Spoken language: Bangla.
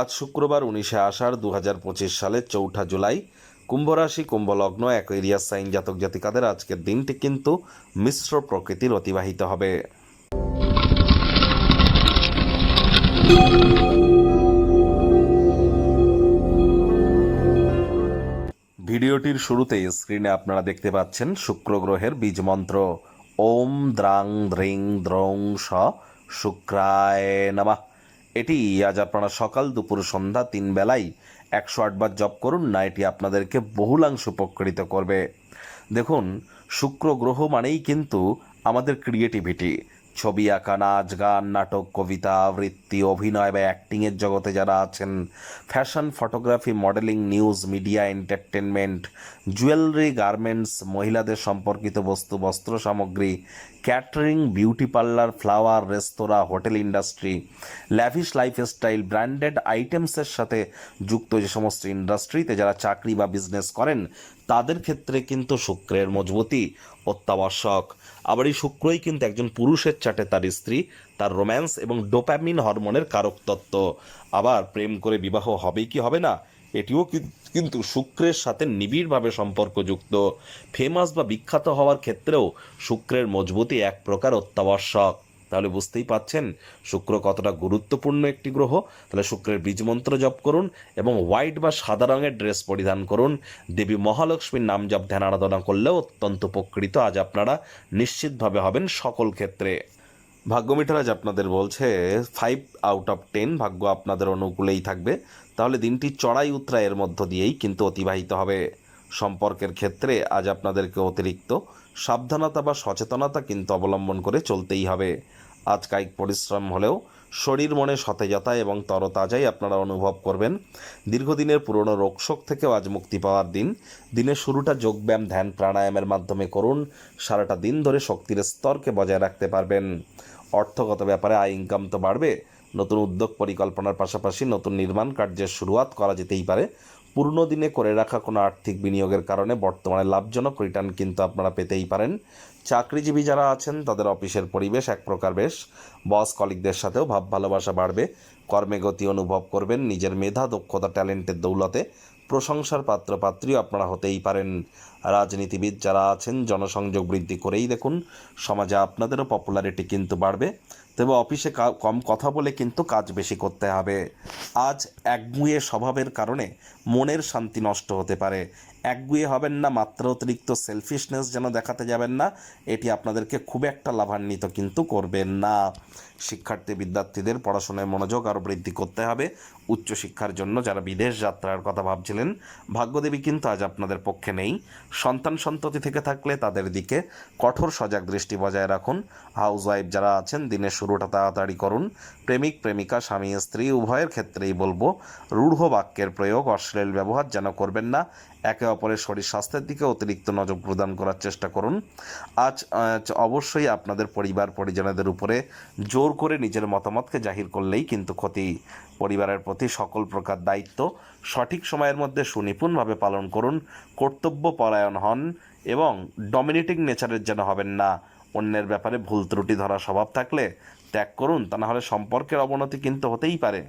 আজ শুক্রবার উনিশে আষাঢ় দু হাজার পঁচিশ সালের চৌঠা জুলাই কুম্ভ কুম্ভলগ্ন কুম্ভ লগ্ন অ্যাকোয়েরিয়াস সাইন জাতক জাতিকাদের আজকের দিনটি কিন্তু মিশ্র প্রকৃতির অতিবাহিত হবে। ভিডিওটির শুরুতে স্ক্রিনে আপনারা দেখতে পাচ্ছেন শুক্র গ্রহের বীজ মন্ত্র। ওম দ্রাং দ্রিং দ্রং স শুক্রায় নমঃ। এটি আজ আপনারা সকাল দুপুর সন্ধ্যা তিন বেলায় একশো আটবার জপ করুন, না এটি আপনাদেরকে বহুলাংশ উপকৃত করবে। দেখুন, শুক্র গ্রহ মানেই কিন্তু আমাদের ক্রিয়েটিভিটি ছবি আঁকা, নাচ, গান, নাটক, কবিতা, আবৃত্তি, অভিনয় বা অ্যাক্টিংয়ের জগতে যারা আছেন fashion photography modelling news media entertainment jewellery garments মহিলাদের সম্পর্কিত বস্তু, বস্ত্র সামগ্রী catering beauty parlour flower restaurant hotel industry lavish lifestyle branded আইটেমসের সাথে যুক্ত যে সমস্ত ইন্ডাস্ট্রিতে যারা চাকরি বা বিজনেস করেন তাদের ক্ষেত্রে কিন্তু শুক্রের মজবুতি, অত্যাবশ্যক। আবার এই শুক্রই কিন্তু একজন পুরুষের চাটে তার স্ত্রী, তার রোম্যান্স এবং ডোপ্যামিন হরমোনের কারক তত্ত্ব আবার প্রেম করে বিবাহ হবে কি হবে না, এটিও কিন্তু শুক্রের সাথে নিবিড়ভাবে সম্পর্কযুক্ত। ফেমাস বা বিখ্যাত হওয়ার ক্ষেত্রেও শুক্রের মজবুতি এক প্রকার অত্যাবশ্যক। তাহলে বুঝতেই পাচ্ছেন শুক্র কতটা গুরুত্বপূর্ণ একটি গ্রহ। তাহলে শুক্রের বীজমন্ত্র জপ করুন এবং হোয়াইট বা সাদা রঙের ড্রেস পরিধান করুন। দেবী মহালক্ষ্মীর নাম জপ, ধ্যান, আরাধনা করলেও অত্যন্ত উপকৃত। আজ আপনারা নিশ্চিতভাবে হবেন সকল ক্ষেত্রে। ভাগ্যমিটার আজ আপনাদের বলছে ফাইভ আউট অফ টেন ভাগ্য আপনাদের অনুকূলেই থাকবে। তাহলে দিনটি চড়াই উতরাইয়ের মধ্য দিয়েই কিন্তু অতিবাহিত হবে। সম্পর্কের ক্ষেত্রে আজ আপনাদেরকে অতিরিক্ত সাবধানতা বা সচেতনতা কিন্তু অবলম্বন করে চলতেই হবে। আজ কায়িক পরিশ্রম হলেও শরীর মনে সতেজতা এবং তরতাজাই আপনারা অনুভব করবেন। দীর্ঘদিনের পুরনো রোগশোক থেকেও আজ মুক্তি পাওয়ার দিন। দিনের শুরুটা যোগব্যায়াম, ধ্যান, প্রাণায়ামের মাধ্যমে করুন। সারাটা দিন ধরে শক্তির স্তরকে বজায় রাখতে পারবেন। অর্থগত ব্যাপারে আয় ইনকাম তো বাড়বে নতুন উদ্যোগ পরিকল্পনার পাশাপাশি নতুন নির্মাণ কার্যের শুরুয়াত করা যেতেই পারে। পুরনো দিনে করে রাখা কোনো আর্থিক বিনিয়োগের কারণে বর্তমানে লাভজনক রিটার্ন কিন্তু আপনারা পেতেই পারেন। চাকরিজীবী যারা আছেন, তাদের অফিসের পরিবেশ এক প্রকার বেশ। বস কলিকদের সাথেও ভাব ভালোবাসা বাড়বে। কর্মে গতি অনুভব করবেন। নিজের মেধা, দক্ষতা, ট্যালেন্টের দৌলতে প্রশংসার পাত্র পাত্রীও আপনারা হতেই পারেন। রাজনীতিবিদ যারা আছেন, জনসংযোগ বৃদ্ধি করেই দেখুন, সমাজে আপনাদেরও পপুলারিটি কিন্তু বাড়বে। তবে অফিসে কম কথা বলে কিন্তু কাজ বেশি করতে হবে। আজ একগুঁয়ে স্বভাবের কারণে মনের শান্তি নষ্ট হতে পারে। একগুঁয়ে হবেন না, মাত্রা অতিরিক্ত সেলফিশনেস যেন দেখাতে যাবেন না, এটি আপনাদেরকে খুব একটা লাভান্বিত কিন্তু করবেন না। শিক্ষার্থী বিদ্যার্থীদের পড়াশোনায় মনোযোগ আরও বৃদ্ধি করতে হবে। উচ্চশিক্ষার জন্য যারা বিদেশ যাত্রার কথা ভাবছিলেন, ভাগ্যদেবী কিন্তু আজ আপনাদের পক্ষে নেই। সন্তান সন্ততি থেকে থাকলে তাদের দিকে কঠোর সজাগ দৃষ্টি বজায় রাখুন। হাউস ওয়াইফ যারা আছেন, দিনের শুরুটা তাড়াতাড়ি করুন। প্রেমিক, প্রেমিকা, স্বামী, স্ত্রী, উভয়ের ক্ষেত্রেই বলব, রূঢ় বাক্যের প্রয়োগ অশ্লীল ব্যবহার যেন করবেন না। একে অপরের শরীর স্বাস্থ্যের দিকে অতিরিক্ত নজর প্রদান করার চেষ্টা করুন। আজ অবশ্যই আপনাদের পরিবার, পরিজনদের উপরে জোর করে নিজের মতামতকে জাহির করলেই কিন্তু ক্ষতি। পরিবারের প্রতি সকল প্রকার দায়িত্ব সঠিক সময়ের মধ্যে সুনিপুণভাবে পালন করুন। কর্তব্য পরায়ণ হন এবং ডমিনেটিং নেচারের যেন হবেন না। অন্যের ব্যাপারে ভুল ত্রুটি ধরা স্বভাব থাকলে ত্যাগ করুন, তা নাহলে সম্পর্কের অবনতি কিন্তু হতেই পারে।